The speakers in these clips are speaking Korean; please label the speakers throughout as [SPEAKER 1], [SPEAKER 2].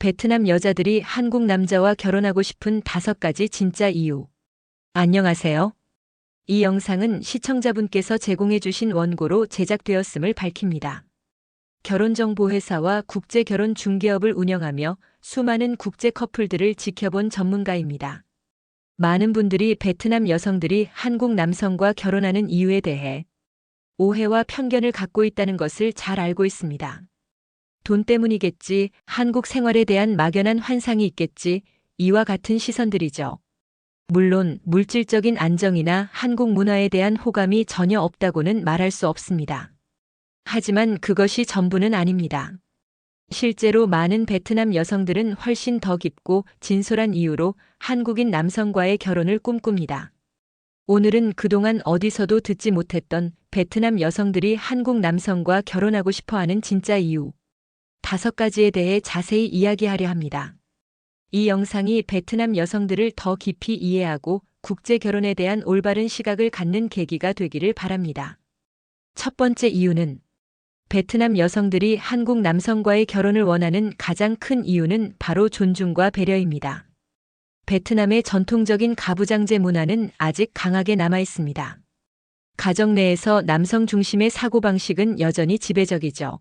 [SPEAKER 1] 베트남 여자들이 한국 남자와 결혼하고 싶은 다섯 가지 진짜 이유. 안녕하세요. 이 영상은 시청자분께서 제공해주신 원고로 제작되었음을 밝힙니다. 결혼정보회사와 국제결혼 중개업을 운영하며 수많은 국제 커플들을 지켜본 전문가입니다. 많은 분들이 베트남 여성들이 한국 남성과 결혼하는 이유에 대해 오해와 편견을 갖고 있다는 것을 잘 알고 있습니다. 돈 때문이겠지, 한국 생활에 대한 막연한 환상이 있겠지, 이와 같은 시선들이죠. 물론 물질적인 안정이나 한국 문화에 대한 호감이 전혀 없다고는 말할 수 없습니다. 하지만 그것이 전부는 아닙니다. 실제로 많은 베트남 여성들은 훨씬 더 깊고 진솔한 이유로 한국인 남성과의 결혼을 꿈꿉니다. 오늘은 그동안 어디서도 듣지 못했던 베트남 여성들이 한국 남성과 결혼하고 싶어 하는 진짜 이유. 다섯 가지에 대해 자세히 이야기하려 합니다. 이 영상이 베트남 여성들을 더 깊이 이해하고 국제 결혼에 대한 올바른 시각을 갖는 계기가 되기를 바랍니다. 첫 번째 이유는 베트남 여성들이 한국 남성과의 결혼을 원하는 가장 큰 이유는 바로 존중과 배려입니다. 베트남의 전통적인 가부장제 문화는 아직 강하게 남아 있습니다. 가정 내에서 남성 중심의 사고방식은 여전히 지배적이죠.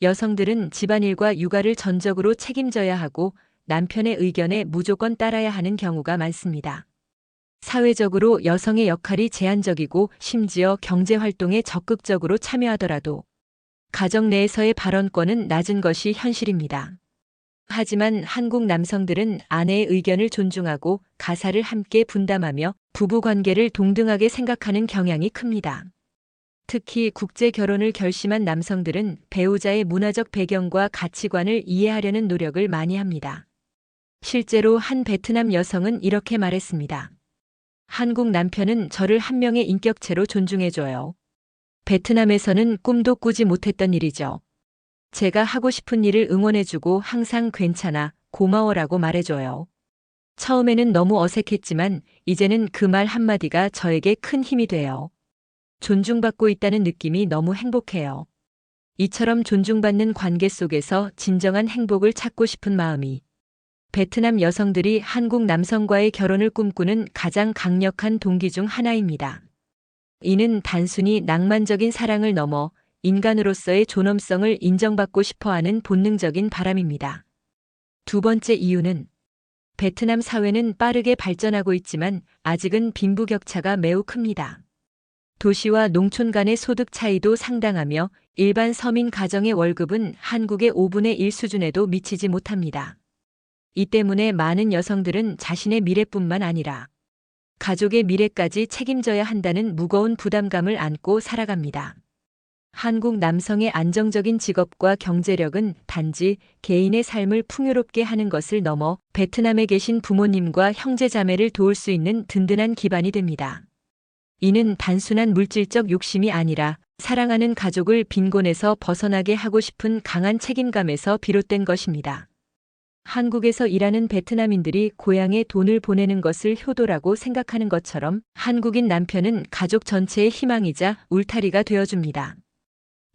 [SPEAKER 1] 여성들은 집안일과 육아를 전적으로 책임져야 하고 남편의 의견에 무조건 따라야 하는 경우가 많습니다. 사회적으로 여성의 역할이 제한적이고 심지어 경제활동에 적극적으로 참여하더라도 가정 내에서의 발언권은 낮은 것이 현실입니다. 하지만 한국 남성들은 아내의 의견을 존중하고 가사를 함께 분담하며 부부 관계를 동등하게 생각하는 경향이 큽니다. 특히 국제 결혼을 결심한 남성들은 배우자의 문화적 배경과 가치관을 이해하려는 노력을 많이 합니다. 실제로 한 베트남 여성은 이렇게 말했습니다. 한국 남편은 저를 한 명의 인격체로 존중해줘요. 베트남에서는 꿈도 꾸지 못했던 일이죠. 제가 하고 싶은 일을 응원해주고 항상 괜찮아, 고마워라고 말해줘요. 처음에는 너무 어색했지만 이제는 그 말 한마디가 저에게 큰 힘이 돼요. 존중받고 있다는 느낌이 너무 행복해요. 이처럼 존중받는 관계 속에서 진정한 행복을 찾고 싶은 마음이 베트남 여성들이 한국 남성과의 결혼을 꿈꾸는 가장 강력한 동기 중 하나입니다. 이는 단순히 낭만적인 사랑을 넘어 인간으로서의 존엄성을 인정받고 싶어 하는 본능적인 바람입니다. 두 번째 이유는 베트남 사회는 빠르게 발전하고 있지만 아직은 빈부격차가 매우 큽니다. 도시와 농촌 간의 소득 차이도 상당하며 일반 서민 가정의 월급은 한국의 5분의 1 수준에도 미치지 못합니다. 이 때문에 많은 여성들은 자신의 미래뿐만 아니라 가족의 미래까지 책임져야 한다는 무거운 부담감을 안고 살아갑니다. 한국 남성의 안정적인 직업과 경제력은 단지 개인의 삶을 풍요롭게 하는 것을 넘어 베트남에 계신 부모님과 형제자매를 도울 수 있는 든든한 기반이 됩니다. 이는 단순한 물질적 욕심이 아니라 사랑하는 가족을 빈곤에서 벗어나게 하고 싶은 강한 책임감에서 비롯된 것입니다. 한국에서 일하는 베트남인들이 고향에 돈을 보내는 것을 효도라고 생각하는 것처럼 한국인 남편은 가족 전체의 희망이자 울타리가 되어줍니다.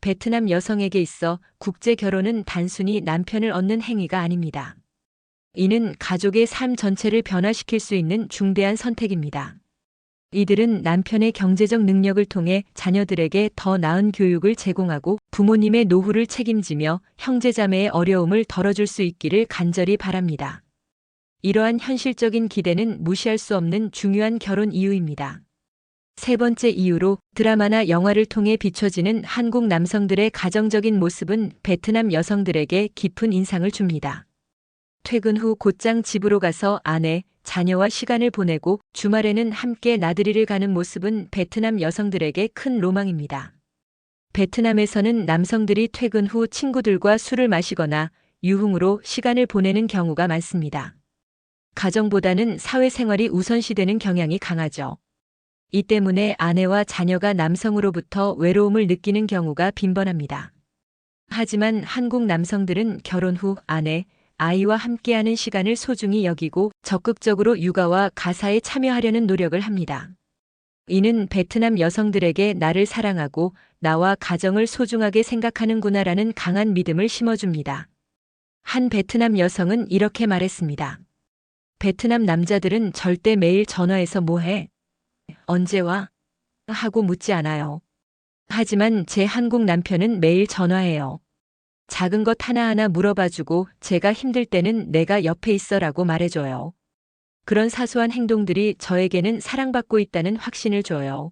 [SPEAKER 1] 베트남 여성에게 있어 국제 결혼은 단순히 남편을 얻는 행위가 아닙니다. 이는 가족의 삶 전체를 변화시킬 수 있는 중대한 선택입니다. 이들은 남편의 경제적 능력을 통해 자녀들에게 더 나은 교육을 제공하고 부모님의 노후를 책임지며 형제자매의 어려움을 덜어줄 수 있기를 간절히 바랍니다. 이러한 현실적인 기대는 무시할 수 없는 중요한 결혼 이유입니다. 세 번째 이유로 드라마나 영화를 통해 비춰지는 한국 남성들의 가정적인 모습은 베트남 여성들에게 깊은 인상을 줍니다. 퇴근 후 곧장 집으로 가서 아내, 자녀와 시간을 보내고 주말에는 함께 나들이를 가는 모습은 베트남 여성들에게 큰 로망입니다. 베트남에서는 남성들이 퇴근 후 친구들과 술을 마시거나 유흥으로 시간을 보내는 경우가 많습니다. 가정보다는 사회생활이 우선시되는 경향이 강하죠. 이 때문에 아내와 자녀가 남성으로부터 외로움을 느끼는 경우가 빈번합니다. 하지만 한국 남성들은 결혼 후 아내, 아이와 함께하는 시간을 소중히 여기고 적극적으로 육아와 가사에 참여하려는 노력을 합니다. 이는 베트남 여성들에게 나를 사랑하고 나와 가정을 소중하게 생각하는구나라는 강한 믿음을 심어줍니다. 한 베트남 여성은 이렇게 말했습니다. 베트남 남자들은 절대 매일 전화해서 뭐해? 언제 와? 하고 묻지 않아요. 하지만 제 한국 남편은 매일 전화해요. 작은 것 하나하나 물어봐주고 제가 힘들 때는 내가 옆에 있어라고 말해줘요. 그런 사소한 행동들이 저에게는 사랑받고 있다는 확신을 줘요.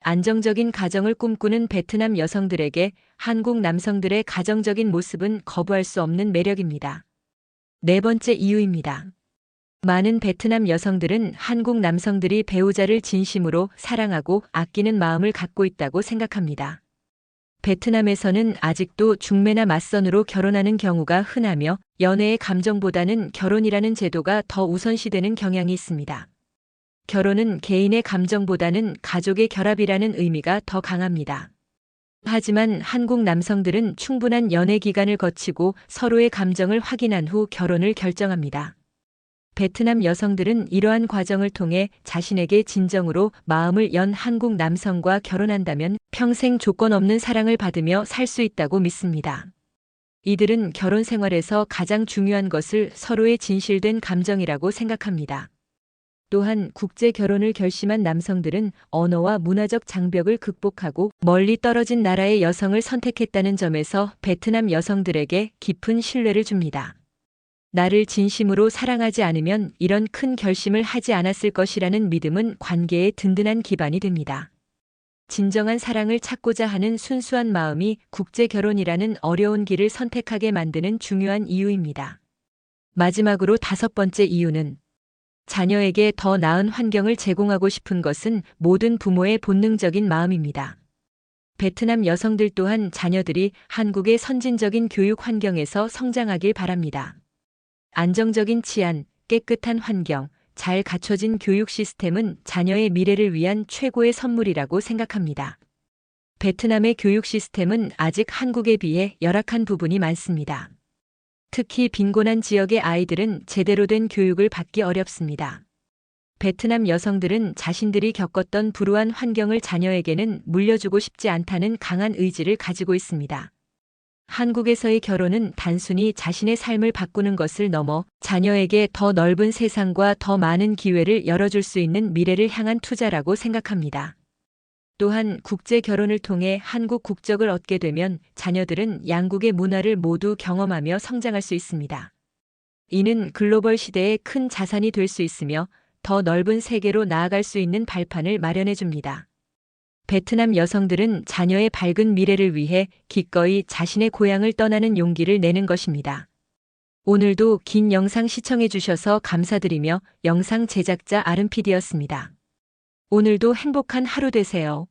[SPEAKER 1] 안정적인 가정을 꿈꾸는 베트남 여성들에게 한국 남성들의 가정적인 모습은 거부할 수 없는 매력입니다. 네 번째 이유입니다. 많은 베트남 여성들은 한국 남성들이 배우자를 진심으로 사랑하고 아끼는 마음을 갖고 있다고 생각합니다. 베트남에서는 아직도 중매나 맞선으로 결혼하는 경우가 흔하며 연애의 감정보다는 결혼이라는 제도가 더 우선시되는 경향이 있습니다. 결혼은 개인의 감정보다는 가족의 결합이라는 의미가 더 강합니다. 하지만 한국 남성들은 충분한 연애 기간을 거치고 서로의 감정을 확인한 후 결혼을 결정합니다. 베트남 여성들은 이러한 과정을 통해 자신에게 진정으로 마음을 연 한국 남성과 결혼한다면 평생 조건 없는 사랑을 받으며 살 수 있다고 믿습니다. 이들은 결혼 생활에서 가장 중요한 것을 서로의 진실된 감정이라고 생각합니다. 또한 국제 결혼을 결심한 남성들은 언어와 문화적 장벽을 극복하고 멀리 떨어진 나라의 여성을 선택했다는 점에서 베트남 여성들에게 깊은 신뢰를 줍니다. 나를 진심으로 사랑하지 않으면 이런 큰 결심을 하지 않았을 것이라는 믿음은 관계의 든든한 기반이 됩니다. 진정한 사랑을 찾고자 하는 순수한 마음이 국제 결혼이라는 어려운 길을 선택하게 만드는 중요한 이유입니다. 마지막으로 다섯 번째 이유는 자녀에게 더 나은 환경을 제공하고 싶은 것은 모든 부모의 본능적인 마음입니다. 베트남 여성들 또한 자녀들이 한국의 선진적인 교육 환경에서 성장하길 바랍니다. 안정적인 치안, 깨끗한 환경, 잘 갖춰진 교육 시스템은 자녀의 미래를 위한 최고의 선물이라고 생각합니다. 베트남의 교육 시스템은 아직 한국에 비해 열악한 부분이 많습니다. 특히 빈곤한 지역의 아이들은 제대로 된 교육을 받기 어렵습니다. 베트남 여성들은 자신들이 겪었던 불우한 환경을 자녀에게는 물려주고 싶지 않다는 강한 의지를 가지고 있습니다. 한국에서의 결혼은 단순히 자신의 삶을 바꾸는 것을 넘어 자녀에게 더 넓은 세상과 더 많은 기회를 열어줄 수 있는 미래를 향한 투자라고 생각합니다. 또한 국제 결혼을 통해 한국 국적을 얻게 되면 자녀들은 양국의 문화를 모두 경험하며 성장할 수 있습니다. 이는 글로벌 시대의 큰 자산이 될 수 있으며 더 넓은 세계로 나아갈 수 있는 발판을 마련해 줍니다. 베트남 여성들은 자녀의 밝은 미래를 위해 기꺼이 자신의 고향을 떠나는 용기를 내는 것입니다. 오늘도 긴 영상 시청해 주셔서 감사드리며 영상 제작자 아름피디였습니다. 오늘도 행복한 하루 되세요.